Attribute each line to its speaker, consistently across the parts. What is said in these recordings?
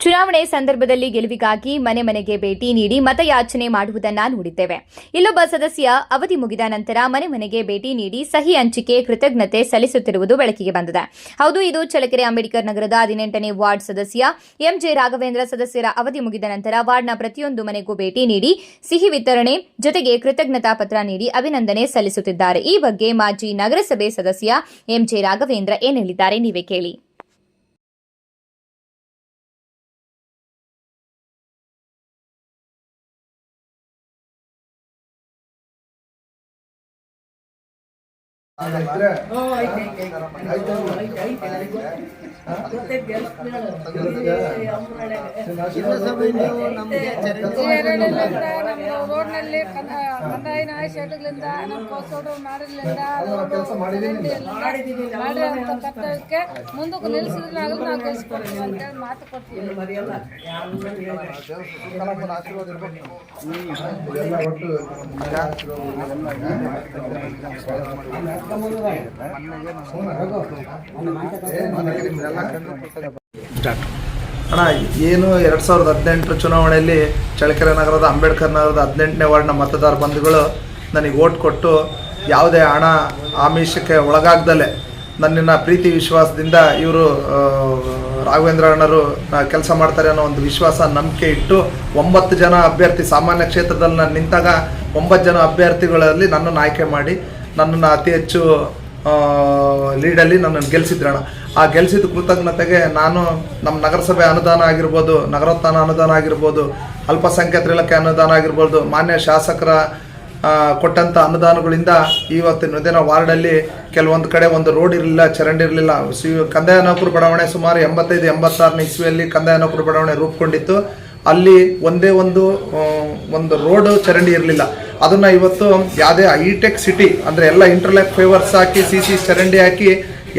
Speaker 1: ಚುನಾವಣೆ ಸಂದರ್ಭದಲ್ಲಿ ಗೆಲುವಿಗಾಗಿ ಮನೆ ಮನೆಗೆ ಭೇಟಿ ನೀಡಿ ಮತಯಾಚನೆ ಮಾಡುವುದನ್ನ ನೋಡಿದ್ದೇವೆ. ಇಲ್ಲೊಬ್ಬ ಸದಸ್ಯ ಅವಧಿ ಮುಗಿದ ನಂತರ ಮನೆ ಮನೆಗೆ ಭೇಟಿ ನೀಡಿ ಸಹಿ ಹಂಚಿಕೆ, ಕೃತಜ್ಞತೆ ಸಲ್ಲಿಸುತ್ತಿರುವುದು ಬೆಳಕಿಗೆ ಬಂದಿದೆ. ಹೌದು, ಇದು ಚಳಕೆರೆ ಅಂಬೇಡ್ಕರ್ ನಗರದ ಹದಿನೆಂಟನೇ ವಾರ್ಡ್ ಸದಸ್ಯ ಎಂಜೆ ರಾಘವೇಂದ್ರ ಸದಸ್ಯರ ಅವಧಿ ಮುಗಿದ ನಂತರ ವಾರ್ಡ್ನ ಪ್ರತಿಯೊಂದು ಮನೆಗೂ ಭೇಟಿ ನೀಡಿ ಸಿಹಿ ವಿತರಣೆ ಜೊತೆಗೆ ಕೃತಜ್ಞತಾ ಪತ್ರ ನೀಡಿ ಅಭಿನಂದನೆ ಸಲ್ಲಿಸುತ್ತಿದ್ದಾರೆ. ಈ ಬಗ್ಗೆ ಮಾಜಿ ನಗರಸಭೆ ಸದಸ್ಯ ಎಂಜೆ ರಾಘವೇಂದ್ರ ಏನ್ ಹೇಳಿದ್ದಾರೆ ನೀವೇ ಕೇಳಿ.
Speaker 2: ರೋಡ್ನಲ್ಲಿ ಕಂದಾಯಿನ ನಮ್ಮ ಕೋಸೋಡು ಮಾಡಿರ್ಲಿಂದ ಕರ್ತವ್ಯಕ್ಕೆ ಮುಂದಕ್ಕೆ ನಿಲ್ಲಿಸಿದ್ರೆ ಆಗಲು ನಾವು ಗೆಲ್ಸ್ಕೊಡ್ತೀವಿ ಅಂತೇಳಿ ಮಾತು ಕೊಡ್ತೀವಿ.
Speaker 3: ಅಣ್ಣ, ಏನು ಎರಡು ಸಾವಿರದ ಹದಿನೆಂಟರ ಚುನಾವಣೆಯಲ್ಲಿ ಚಳ್ಳಕೆರೆ ನಗರದ, ಅಂಬೇಡ್ಕರ್ ನಗರದ ಹದಿನೆಂಟನೇ ವಾರ್ಡ್ನ ಮತದಾರ ಬಂಧುಗಳು ನನಗೆ ಓಟ್ ಕೊಟ್ಟು ಯಾವುದೇ ಹಣ ಆಮಿಷಕ್ಕೆ ಒಳಗಾಗ್ದಲೆ ನನ್ನ ಪ್ರೀತಿ ವಿಶ್ವಾಸದಿಂದ ಇವರು ರಾಘವೇಂದ್ರ ಅಣ್ಣರು ಕೆಲಸ ಮಾಡ್ತಾರೆ ಅನ್ನೋ ಒಂದು ವಿಶ್ವಾಸ ನಂಬಿಕೆ ಇಟ್ಟು ಒಂಬತ್ತು ಜನ ಅಭ್ಯರ್ಥಿ ಸಾಮಾನ್ಯ ಕ್ಷೇತ್ರದಲ್ಲಿ ನಾನು ನಿಂತಾಗ ಒಂಬತ್ತು ಜನ ಅಭ್ಯರ್ಥಿಗಳಲ್ಲಿ ನನ್ನನ್ನು ಆಯ್ಕೆ ಮಾಡಿ ನನ್ನನ್ನು ಅತಿ ಹೆಚ್ಚು ಲೀಡಲ್ಲಿ ನನ್ನನ್ನು ಗೆಲ್ಲಿಸಿದ್ರಣ ಆ ಗೆಲ್ಲಿಸಿದ ಕೃತಜ್ಞತೆಗೆ ನಾನು ನಮ್ಮ ನಗರಸಭೆ ಅನುದಾನ ಆಗಿರ್ಬೋದು, ನಗರೋತ್ಥಾನ ಅನುದಾನ ಆಗಿರ್ಬೋದು ಅಲ್ಪಸಂಖ್ಯಾತರ ಇಲಾಖೆ ಅನುದಾನ ಆಗಿರ್ಬೋದು, ಮಾನ್ಯ ಶಾಸಕರ ಕೊಟ್ಟಂಥ ಅನುದಾನಗಳಿಂದ ಇವತ್ತಿನ ದಿನ ವಾರ್ಡಲ್ಲಿ ಕೆಲವೊಂದು ಕಡೆ ಒಂದು ರೋಡ್ ಇರಲಿಲ್ಲ, ಚರಂಡಿ ಇರಲಿಲ್ಲ. ಸಿ ಬಡಾವಣೆ ಸುಮಾರು ಎಂಬತ್ತೈದು, ಎಂಬತ್ತಾರನೇ ಇಸ್ವಿಯಲ್ಲಿ ಕಂದಾಯನಪುರ ಬಡಾವಣೆ ರೂಪುಗೊಂಡಿತ್ತು. ಅಲ್ಲಿ ಒಂದೇ ಒಂದು ಒಂದು ರೋಡ್ ಚರಂಡಿ ಇರಲಿಲ್ಲ. ಅದನ್ನ ಇವತ್ತು ಯಾವುದೇ ಹೈಟೆಕ್ ಸಿಟಿ, ಅಂದರೆ ಎಲ್ಲ ಇಂಟರ್ಲಾಕ್ ಫೇವರ್ಸ್ ಹಾಕಿ ಸಿ ಸಿ ಚರಂಡಿ ಹಾಕಿ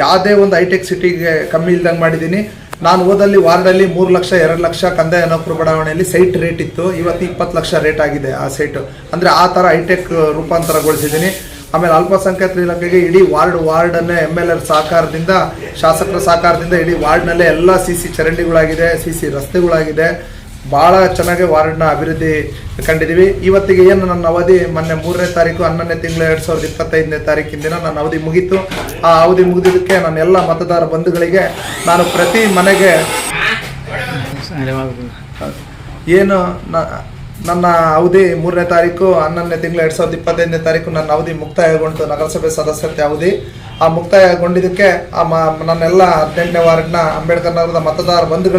Speaker 3: ಯಾವುದೇ ಒಂದು ಹೈಟೆಕ್ ಸಿಟಿಗೆ ಕಮ್ಮಿ ಇಲ್ದಂಗೆ ಮಾಡಿದ್ದೀನಿ ನಾನು ಓದಲ್ಲಿ ವಾರ್ಡಲ್ಲಿ ಮೂರು ಲಕ್ಷ, ಎರಡು ಲಕ್ಷ ಕಂದಾಯ ನೌಕರು ಬಡಾವಣೆಯಲ್ಲಿ ಸೈಟ್ ರೇಟ್ ಇತ್ತು. ಇವತ್ತು ಇಪ್ಪತ್ತು ಲಕ್ಷ ರೇಟ್ ಆಗಿದೆ ಆ ಸೈಟು ಅಂದರೆ ಆ ಥರ ಹೈಟೆಕ್ ರೂಪಾಂತರಗೊಳಿಸಿದ್ದೀನಿ ಆಮೇಲೆ ಅಲ್ಪಸಂಖ್ಯಾತರ ಇಲಾಖೆಗೆ ಇಡೀ ವಾರ್ಡ್, ವಾರ್ಡನ್ನೇ ಎಂ ಎಲ್ ಎರ್ ಸಹಕಾರದಿಂದ, ಶಾಸಕರ ಸಹಕಾರದಿಂದ ಇಡೀ ವಾರ್ಡ್ನಲ್ಲೇ ಎಲ್ಲ ಸಿ ಸಿ ಚರಂಡಿಗಳಾಗಿದೆ ಸಿ ಸಿ ರಸ್ತೆಗಳಾಗಿದೆ. ಭಾಳ ಚೆನ್ನಾಗಿ ವಾರ್ಡ್ನ ಅಭಿವೃದ್ಧಿ ಕಂಡಿದ್ದೀವಿ. ಇವತ್ತಿಗೆ ಏನು ನನ್ನ ಅವಧಿ? ಮೊನ್ನೆ ಮೂರನೇ ತಾರೀಕು, ಹನ್ನೊಂದನೇ ತಿಂಗಳು ಎರಡು ಸಾವಿರದ ಇಪ್ಪತ್ತೈದನೇ ತಾರೀಕಿನ ದಿನ ನನ್ನ ಅವಧಿ ಮುಗೀತು. ಆ ಅವಧಿ ಮುಗಿದಿದ್ದಕ್ಕೆ ನನ್ನ ಎಲ್ಲ ಮತದಾರ ಬಂಧುಗಳಿಗೆ ನಾನು ಪ್ರತಿ ಮನೆಗೆ ಏನು ನನ್ನ ಅವಧಿ ಮೂರನೇ ತಾರೀಕು, ಹನ್ನೊಂದನೇ ತಿಂಗಳು ಎರಡು ಸಾವಿರದ ಇಪ್ಪತ್ತೈದನೇ ತಾರೀಕು ನನ್ನ ಅವಧಿ ಮುಕ್ತಾಯಗೊಂಡು ನಗರಸಭೆ ಸದಸ್ಯತೆ ಅವಧಿ. ಆ ಮುಕ್ತಾಯಗೊಂಡಿದ್ದಕ್ಕೆ ಆ ಮ, ನನ್ನೆಲ್ಲ ಹದಿನೆಂಟನೇ ವಾರ್ಡ್ನ ಅಂಬೇಡ್ಕರ್ ನಗರದ ಮತದಾರ ಬಂಧುಗಳಿಗೆ